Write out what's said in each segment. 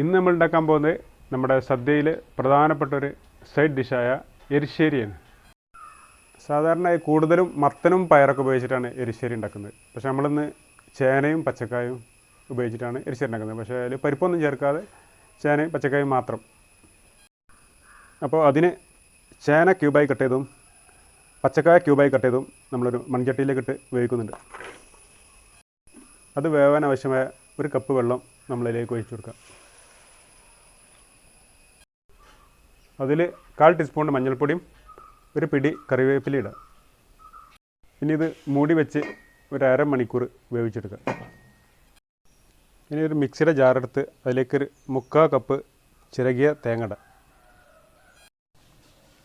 ഇന്ന് നമ്മൾ ഉണ്ടാക്കാൻ പോകുന്നത് നമ്മുടെ സദ്യയിൽ പ്രധാനപ്പെട്ട ഒരു സൈഡ് ഡിഷായ എരിശ്ശേരിയാണ്. സാധാരണ കൂടുതലും മത്തനും പയറൊക്കെ ഉപയോഗിച്ചിട്ടാണ് എരിശ്ശേരി ഉണ്ടാക്കുന്നത്. പക്ഷേ നമ്മളിന്ന് ചേനയും പച്ചക്കായും ഉപയോഗിച്ചിട്ടാണ് എരിശ്ശേരി ഉണ്ടാക്കുന്നത്. പക്ഷേ അതിൽ പരിപ്പൊന്നും ചേർക്കാതെ ചേനയും പച്ചക്കായും മാത്രം. അപ്പോൾ അതിന് ചേന ക്യൂബായി കട്ട് ചെയ്തതും പച്ചക്കായ ക്യൂബായി കട്ട് ചെയ്തതും നമ്മളൊരു മൺചട്ടിയിലേക്ക് ഇട്ട് വേവിക്കുന്നുണ്ട്. അത് വേവാൻ ആവശ്യമായ ഒരു കപ്പ് വെള്ളം നമ്മളിലേക്ക് ഒഴിച്ചു കൊടുക്കാം. അതിൽ കാൽ ടീസ്പൂൺ മഞ്ഞൾപ്പൊടിയും ഒരു പിടി കറിവേപ്പില ഇടുക. ഇനി ഇത് മൂടി വെച്ച് ഒരു അരമണിക്കൂർ വേവിച്ചെടുക്കുക. ഇനി ഒരു മിക്സിയുടെ ജാറെടുത്ത് അതിലേക്കൊരു മുക്കാൽ കപ്പ് ചിരകിയ തേങ്ങ ഇടുക.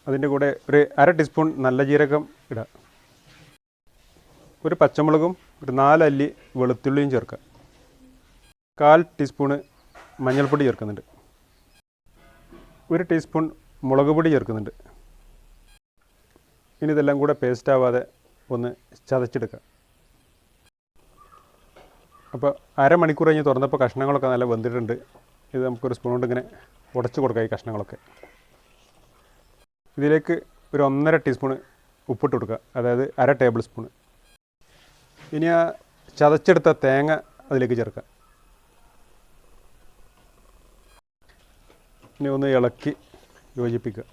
അതിന്റെ കൂടെ ഒരു അര ടീസ്പൂൺ നല്ല ജീരകം ഇടുക. ഒരു പച്ചമുളകും ഒരു നാലല്ലി വെളുത്തുള്ളിയും ചേർക്കുക. കാൽ ടീസ്പൂണ് മഞ്ഞൾപ്പൊടി ചേർക്കുന്നുണ്ട്. ഒരു ടീസ്പൂൺ മുളക് പൊടി ചേർക്കുന്നുണ്ട്. ഇനി ഇതെല്ലാം കൂടെ പേസ്റ്റ് ആവാതെ ഒന്ന് ചതച്ചെടുക്കുക അപ്പോൾ അരമണിക്കൂർ കഴിഞ്ഞ് തുറന്നപ്പോൾ കഷ്ണങ്ങളൊക്കെ നല്ല വെന്തിട്ടുണ്ട്. ഇത് നമുക്കൊരു സ്പൂൺ കൊണ്ട് ഇങ്ങനെ ഉടച്ചു കൊടുക്കാം ഈ കഷ്ണങ്ങളൊക്കെ. ഇതിലേക്ക് ഒരു ഒന്നര ടീസ്പൂണ് ഉപ്പിട്ട് കൊടുക്കുക. അതായത് അര ടേബിൾ സ്പൂൺ ഇനി ആ ചതച്ചെടുത്ത തേങ്ങ അതിലേക്ക് ചേർക്കുക. ഇനി ഒന്ന് ഇളക്കി യോജിപ്പിക്കുക.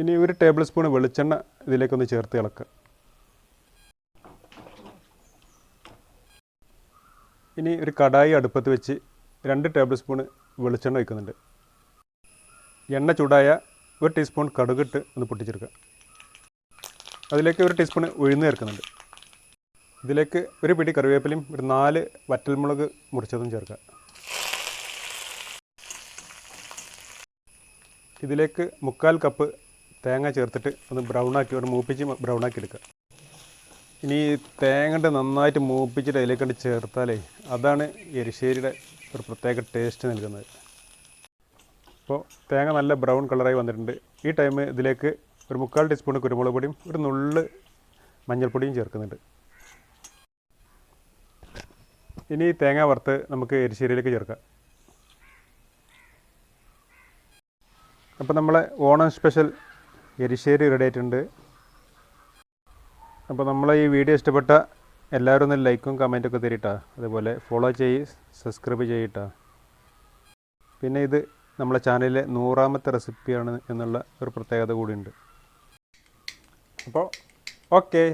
ഇനി ഒരു ടേബിൾ സ്പൂൺ വെളിച്ചെണ്ണ ഇതിലേക്കൊന്ന് ചേർത്ത് ഇളക്കുക. ഇനി ഒരു കടായി അടുപ്പത്ത് വെച്ച് രണ്ട് ടേബിൾ സ്പൂൺ വെളിച്ചെണ്ണ വയ്ക്കുന്നുണ്ട് എണ്ണ ചൂടായ ഒരു ടീസ്പൂൺ കടുകിട്ട് ഒന്ന് പൊട്ടിച്ചെടുക്കുക. അതിലേക്ക് ഒരു ടീസ്പൂൺ ഉഴുന്ന് ചേർക്കുന്നുണ്ട്. ഇതിലേക്ക് ഒരു പിടി കറിവേപ്പിലയും ഒരു നാല് വറ്റൽമുളക് മുറിച്ചതും ചേർക്കുക. ഇതിലേക്ക് മുക്കാൽ കപ്പ് തേങ്ങ ചേർത്തിട്ട് ഒന്ന് ബ്രൗൺ ആക്കി ഒരു മൂപ്പിച്ച് ബ്രൗൺ ആക്കി എടുക്കുക. ഇനി തേങ്ങ നന്നായിട്ട് മൂപ്പിച്ചിട്ട് അതിലേക്കൊണ്ട് ചേർത്താലേ അതാണ് എരിശ്ശേരിയുടെ ഒരു പ്രത്യേക ടേസ്റ്റ് നൽകുന്നത്. അപ്പോൾ തേങ്ങ നല്ല ബ്രൗൺ കളറായി വന്നിട്ടുണ്ട്. ഈ ടൈം ഇതിലേക്ക് ഒരു മുക്കാൽ ടീസ്പൂൺ കുരുമുളക് പൊടിയും ഒരു നുള്ള് മഞ്ഞൾപ്പൊടിയും ചേർക്കുന്നുണ്ട്. ഇനി തേങ്ങ വറുത്ത് നമുക്ക് എരിശ്ശേരിയിലേക്ക് ചേർക്കാം. അപ്പോൾ നമ്മളെ ഓണം സ്പെഷ്യൽ എരിശ്ശേരി റെഡി ആയിട്ടുണ്ട്. അപ്പോൾ നമ്മളെ ഈ വീഡിയോ ഇഷ്ടപ്പെട്ട എല്ലാവരും ഒന്ന് ലൈക്കും കമന്റൊക്കെ തരിട്ടാ. അതുപോലെ ഫോളോ ചെയ്യ് സബ്സ്ക്രൈബ് ചെയ്യട്ടാ. പിന്നെ ഇത് നമ്മളെ ചാനലിലെ നൂറാമത്തെ റെസിപ്പിയാണ് എന്നുള്ള ഒരു പ്രത്യേകത കൂടിയുണ്ട് അപ്പോൾ ഓക്കെ